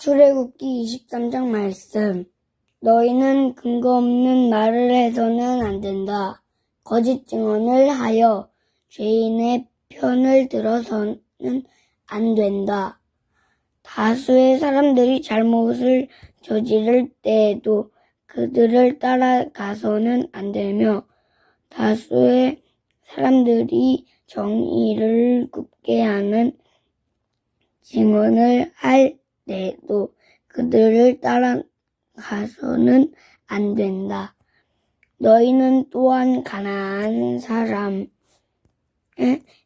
출애굽기 23장 말씀. 너희는 근거 없는 말을 해서는 안 된다. 거짓 증언을 하여 죄인의 편을 들어서는 안 된다. 다수의 사람들이 잘못을 저지를 때에도 그들을 따라가서는 안 되며 다수의 사람들이 정의를 굽게 하는 증언을 할 때도 그들을 따라가서는 안 된다. 너희는 또한 가난한 사람의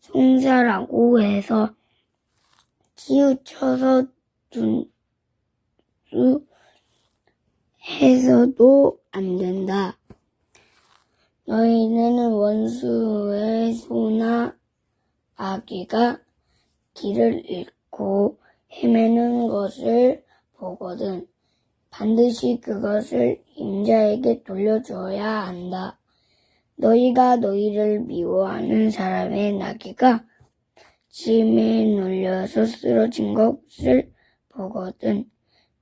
송사라고 해서 치우쳐서 준수 해서도 안 된다. 너희는 원수의 소나 아기가 길을 잃고 헤매는 것을 보거든 반드시 그것을 임자에게 돌려주어야 한다. 너희가 너희를 미워하는 사람의 나귀가 짐에 눌려서 쓰러진 것을 보거든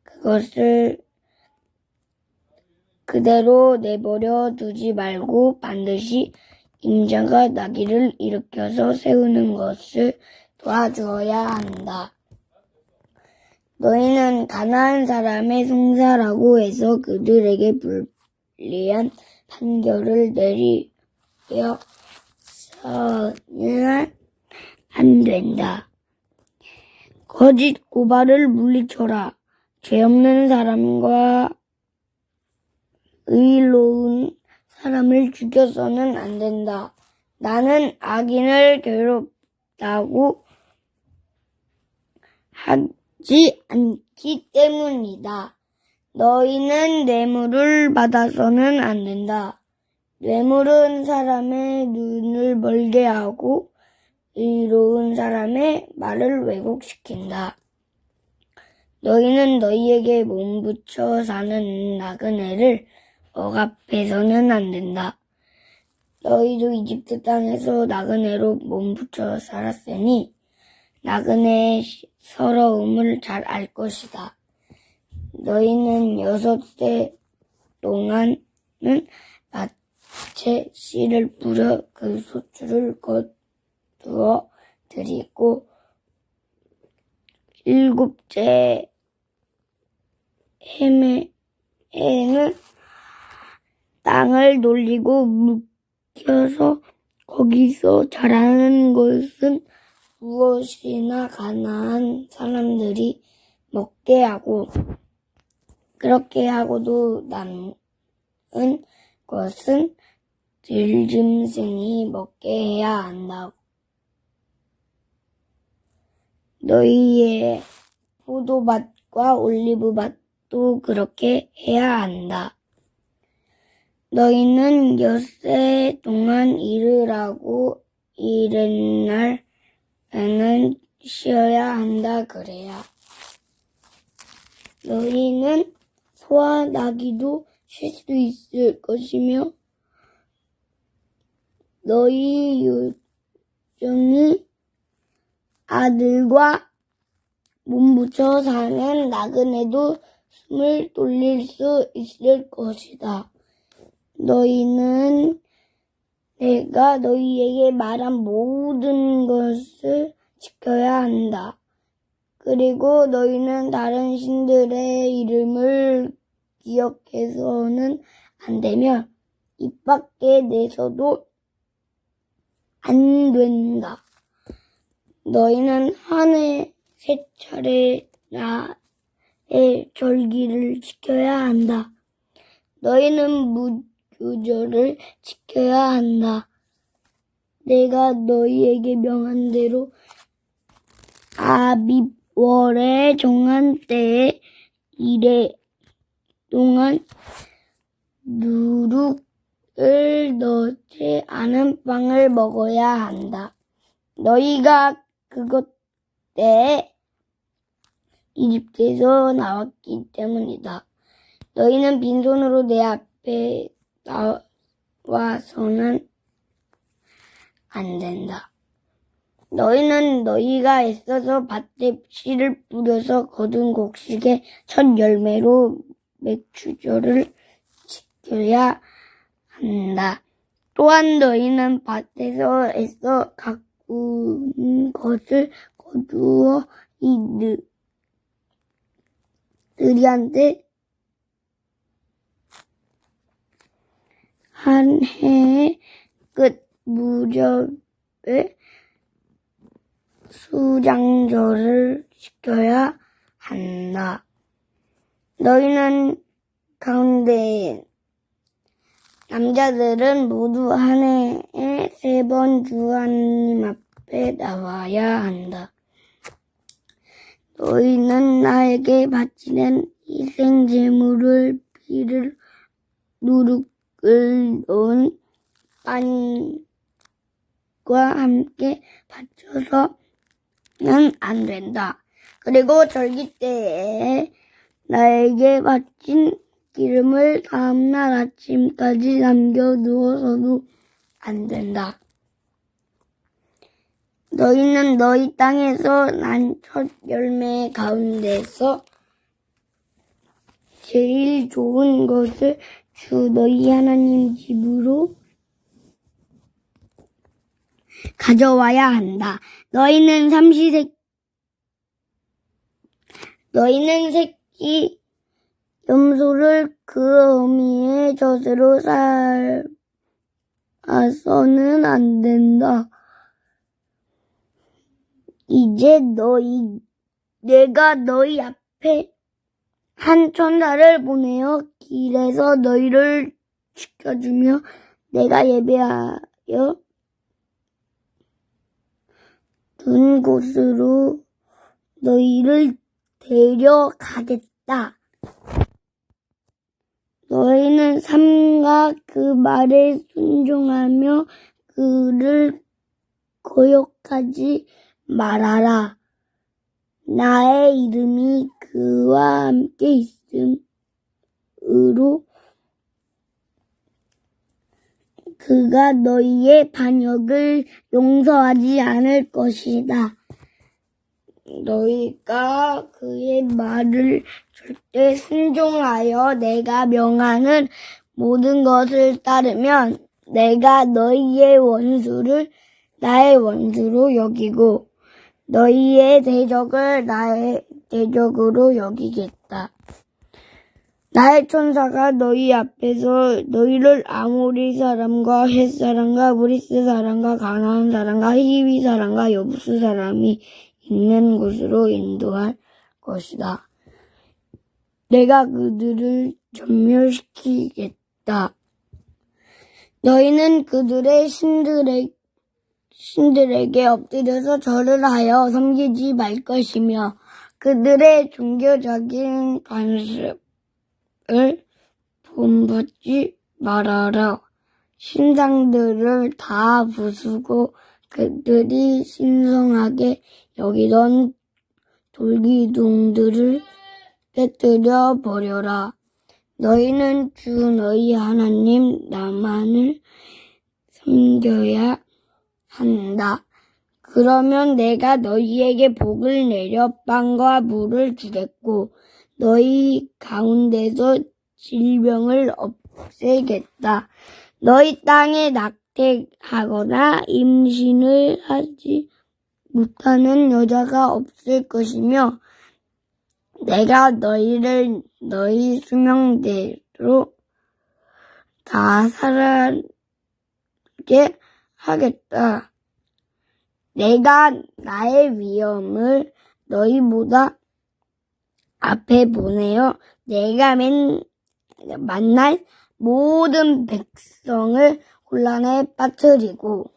그것을 그대로 내버려 두지 말고 반드시 임자가 나귀를 일으켜서 세우는 것을 도와주어야 한다. 너희는 가난한 사람의 송사라고 해서 그들에게 불리한 판결을 내리려서는 안 된다. 거짓 고발을 물리쳐라. 죄 없는 사람과 의로운 사람을 죽여서는 안 된다. 나는 악인을 괴롭다고 하 지 않기 때문이다. 너희는 뇌물을 받아서는 안 된다. 뇌물은 사람의 눈을 멀게 하고 의로운 사람의 말을 왜곡시킨다. 너희는 너희에게 몸붙여 사는 나그네를 억압해서는 안 된다. 너희도 이집트 땅에서 나그네로 몸붙여 살았으니 나그네의 서러움을 잘 알 것이다. 너희는 여섯 세 동안은 밭에 씨를 뿌려 그 소출을 거두어 드리고 일곱째 해매에는 땅을 돌리고 묵혀서 거기서 자라는 것은 무엇이나 가난한 사람들이 먹게 하고 그렇게 하고도 남은 것은 들짐승이 먹게 해야 한다고. 너희의 포도밭과 올리브밭도 그렇게 해야 한다. 너희는 엿새 동안 일을 하고 일은 날 에는 쉬어야 한다 그래야. 너희는 소와 나귀도 쉴 수 있을 것이며 너희 요정이 아들과 몸붙여 사는 나그네도 숨을 돌릴 수 있을 것이다. 너희는 내가 너희에게 말한 모든 것을 지켜야 한다. 그리고 너희는 다른 신들의 이름을 기억해서는 안 되며 입 밖에 내서도 안 된다. 너희는 한 해 세 차례 나의 절기를 지켜야 한다. 너희는 무 교절을 지켜야 한다. 내가 너희에게 명한 대로 아비월에 정한 때에 이래 동안 누룩을 넣지 않은 빵을 먹어야 한다. 너희가 그것 때에 이집트에서 나왔기 때문이다. 너희는 빈손으로 내 앞에 나와서는 안 된다. 너희는 너희가 애써서 밭에 씨를 뿌려서 거둔 곡식의 첫 열매로 맥주절을 지켜야 한다. 또한 너희는 밭에서 애써 가꾼 것을 거두어 이 느- 느리한테 한 해의 끝 무렵에 수장절을 지켜야 한다. 너희는 가운데 남자들은 모두 한 해에 세 번 주 하나님 앞에 나와야 한다. 너희는 나에게 바치는 희생 제물을 피를 누룩 을 넣은 빵과 함께 바쳐서는 안 된다. 그리고 절기 때에 나에게 바친 기름을 다음날 아침까지 남겨 두어서도 안 된다. 너희는 너희 땅에서 난 첫 열매 가운데서 제일 좋은 것을 주 너희 하나님 집으로 가져와야 한다. 너희는 삼시세 너희는 새끼 염소를 그 어미의 젖으로 살아서는 안 된다. 이제 너희, 내가 너희 앞에 한 천사를 보내어 길에서 너희를 지켜주며 내가 예배하여 둔 곳으로 너희를 데려가겠다. 너희는 삼가 그 말에 순종하며 그를 거역하지 말아라. 나의 이름이 그와 함께 있음으로 그가 너희의 반역을 용서하지 않을 것이다. 너희가 그의 말을 절대 순종하여 내가 명하는 모든 것을 따르면 내가 너희의 원수를 나의 원수로 여기고 너희의 대적을 나의 대적으로 여기겠다. 나의 천사가 너희 앞에서 너희를 아모리 사람과 헷 사람과 브리스 사람과 가나안 사람과 히위 사람과 여부스 사람이 있는 곳으로 인도할 것이다. 내가 그들을 전멸시키겠다. 너희는 그들의 신들의 신들에게 엎드려서 절을 하여 섬기지 말 것이며 그들의 종교적인 관습을 본받지 말아라. 신상들을 다 부수고 그들이 신성하게 여기던 돌기둥들을 깨뜨려 버려라. 너희는 주 너희 하나님 나만을 섬겨야 한다. 그러면 내가 너희에게 복을 내려 빵과 물을 주겠고 너희 가운데서 질병을 없애겠다. 너희 땅에 낙태하거나 임신을 하지 못하는 여자가 없을 것이며 내가 너희를 너희 수명대로 다 살아게 하겠다. 내가 나의 위엄을 너희보다 앞에 보내어 내가 맨, 만날 모든 백성을 혼란에 빠뜨리고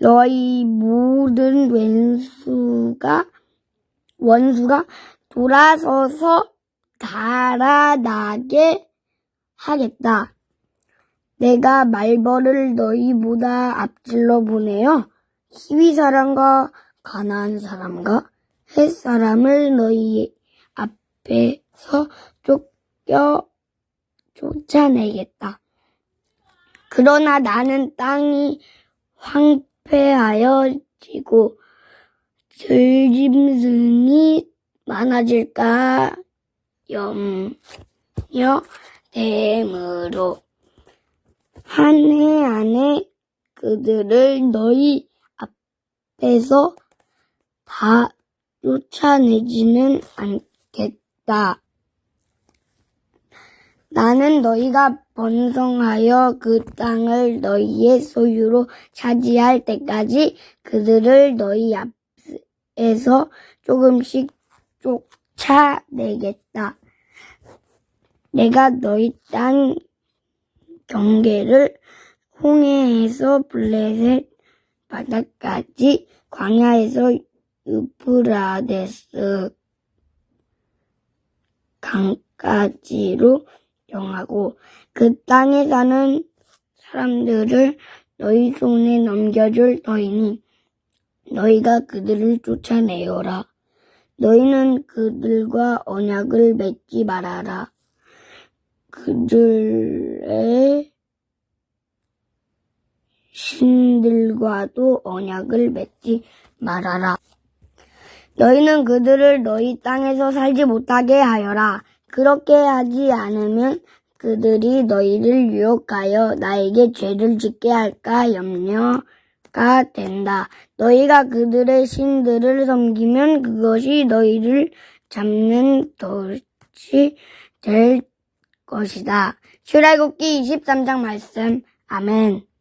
너희 모든 왼수가 원수가 돌아서서 달아나게 하겠다. 내가 말벌을 너희보다 앞질러 보내어 히위 사람과 가나안 사람과 헷 사람을 너희 앞에서 쫓겨 쫓아내겠다. 그러나 나는 땅이 황 패하여지고 들짐승이 많아질까 염려 됨으로 한 해 안에 그들을 너희 앞에서 다 쫓아내지는 않겠다. 나는 너희가 번성하여 그 땅을 너희의 소유로 차지할 때까지 그들을 너희 앞에서 조금씩 쫓아내겠다. 내가 너희 땅 경계를 홍해에서 블레셋 바다까지 광야에서 유프라데스 강까지로 정하고 그 땅에 사는 사람들을 너희 손에 넘겨줄 터이니 너희가 그들을 쫓아내어라. 너희는 그들과 언약을 맺지 말아라. 그들의 신들과도 언약을 맺지 말아라. 너희는 그들을 너희 땅에서 살지 못하게 하여라. 그렇게 하지 않으면 그들이 너희를 유혹하여 나에게 죄를 짓게 할까 염려가 된다. 너희가 그들의 신들을 섬기면 그것이 너희를 잡는 덫이 될 것이다. 출애굽기 23장 말씀. 아멘.